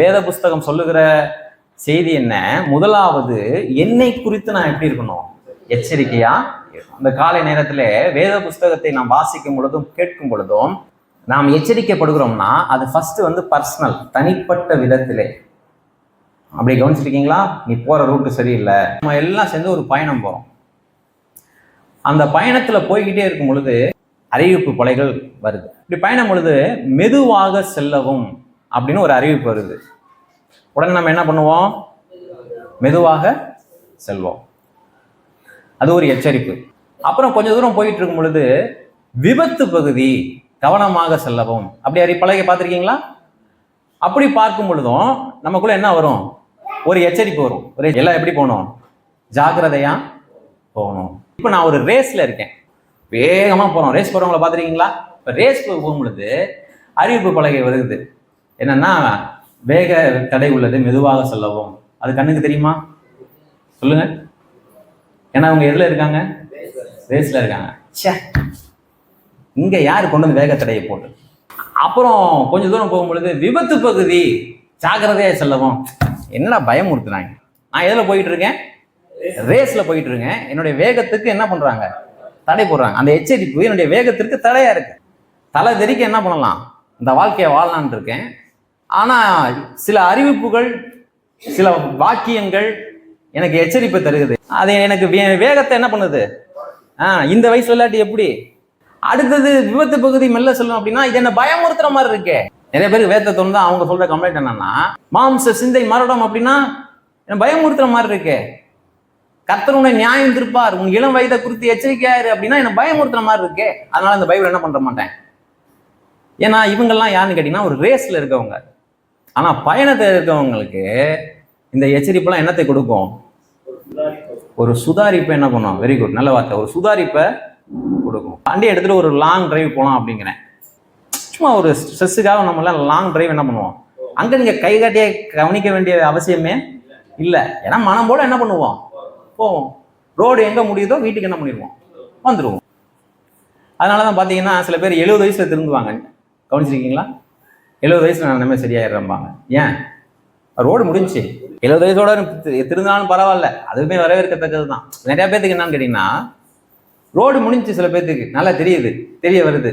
வேத புஸ்தகம் சொல்லுகிற செய்தி என்ன? முதலாவது என்னை குறித்து நான் எப்படி இருக்கணும்? எச்சரிக்கையா? அந்த காலை நேரத்துல வேத புஸ்தகத்தை நாம் வாசிக்கும் பொழுதும் கேட்கும் பொழுதும் நாம் எச்சரிக்கப்படுகிறோம்னா அது ஃபர்ஸ்ட் வந்து பர்சனல் தனிப்பட்ட விதத்திலே. அப்படி கவனிச்சிருக்கீங்களா? நீ போற ரூட்டு சரியில்லை. நம்ம எல்லாம் சேர்ந்து ஒரு பயணம் போறோம். அந்த பயணத்துல போய்கிட்டே இருக்கும் பொழுது அறிவிப்பு கொலைகள் வருது. இப்படி பயணம் பொழுது மெதுவாக செல்லவும். அப்படின்னு ஒரு அறிவிப்பு வருது. உடனே நம்ம என்ன பண்ணுவோம்? மெதுவாக செல்வோம். அது ஒரு எச்சரிப்பு. அப்புறம் கொஞ்ச தூரம் போயிட்டு இருக்கும் பொழுது விபத்து பகுதி கவனமாக செல்லவும். அப்படி அறி பழகி பார்த்துருக்கீங்களா? அப்படி பார்க்கும் பொழுதும் நமக்குள்ள என்ன வரும்? ஒரு எச்சரிப்பு வரும். ஒரு எல்லாம் எப்படி போகணும்? ஜாக்கிரதையா போகணும். இப்போ நான் ஒரு ரேஸ்ல இருக்கேன். வேகமாக போகிறோம் ரேஸ் போகிறவங்கள பார்த்துருக்கீங்களா? இப்போ ரேஸ் போகும் பொழுது அறிவிப்பு பலகை வருது. என்னன்னா வேக தடை உள்ளது மெதுவாக செல்லவும். அது கண்ணுக்கு தெரியுமா? சொல்லுங்க. ஏன்னா அவங்க எதுல இருக்காங்க? ரேஸ்ல இருக்காங்க. ச்சே. இங்க யார் கொண்டு வந்து வேக தடையை போட்டு? அப்புறம் கொஞ்ச தூரம் போகும்பொழுது விபத்து பகுதி ஜாக்கிரதையா செல்லவும். என்னடா பயமுறுத்துறாங்க? நான் எதுல போயிட்டு இருக்கேன்? ரேஸ்ல போயிட்டு இருக்கேன். என்னுடைய வேகத்துக்கு என்ன பண்றாங்க? தடை போடுறாங்க. அந்த எச்சரிப்பு என்னுடைய வேகத்திற்கு தடையா இருக்கு. தலை தெறிக்க என்ன பண்ணலாம்? இந்த வாழ்க்கையை வாழலாம்னு இருக்கேன். ஆனால் சில அறிவிப்புகள் சில வாக்கியங்கள் எனக்கு எச்சரிப்பை தருகுது அது எனக்கு வே- வேகத்தை என்ன பண்ணுது? ஆ இந்த வயசு விளையாட்டு எப்படி? அடுத்தது விபத்து பகுதி மெல்ல சொல்லணும் அப்படின்னா இது என்ன பயமுறுத்துற மாதிரி இருக்கே. நிறைய பேருக்கு வேத்த தோணுதா அவங்க சொல்ற கம்ப்ளைண்ட் என்னன்னா மாம்ச சிந்தை மரடம் அப்படின்னா என்ன பயமுறுத்துற மாதிரி இருக்கே. கர்த்தர் உன்னை நியாயம் திருப்பார். உன் இளம் வயதை குறித்து எச்சரிக்கையாரு அப்படின்னா என்ன பயமுறுத்துற மாதிரி இருக்கே. அதனால அந்த பைபிள் என்ன பண்ற மாட்டேன். ஏன்னா இவங்கெல்லாம் யாருன்னு கேட்டீங்கன்னா ஒரு ரேஸ்ல இருக்கவங்க. ஆனால் பயணத்தை இருக்கவங்களுக்கு இந்த எச்சரிப்பெல்லாம் என்னத்தை கொடுக்கும்? ஒரு சுதாரிப்பை என்ன பண்ணும் வெரி குட் நல்ல வார்த்தை. ஒரு சுதாரிப்பை கொடுக்கும். வண்டி எடுத்துகிட்டு ஒரு லாங் டிரைவ் போகலாம் அப்படிங்கிறேன். சும்மா ஒரு ஸ்ட்ரெஸ்ஸுக்காக நம்ம எல்லாம் லாங் டிரைவ் என்ன பண்ணுவோம்? அங்கே நீங்கள் கை காட்டியே கவனிக்க வேண்டிய அவசியமே இல்லை. ஏன்னா மனம் போட என்ன பண்ணுவோம்? போவோம். ரோடு எங்கே முடியுதோ வீட்டுக்கு என்ன பண்ணிடுவோம்? வந்துடுவோம். அதனால தான் பார்த்தீங்கன்னா சில பேர் எழுபது வயசில் திருந்துவாங்க. கவனிச்சிருக்கீங்களா? எழுபது வயசுல நான் இனிமேல் சரியாயிடுறம்பாங்க. ஏன்? ரோடு முடிஞ்சுச்சு எழுபது வயசோட திருந்தாலும் பரவாயில்ல. அதுவுமே வரவேற்கத்தக்கது தான் நிறைய பேத்துக்கு என்னன்னு கேட்டிங்கன்னா ரோடு முடிஞ்சுச்சு சில பேர்த்துக்கு நல்லா தெரியுது. தெரிய வருது.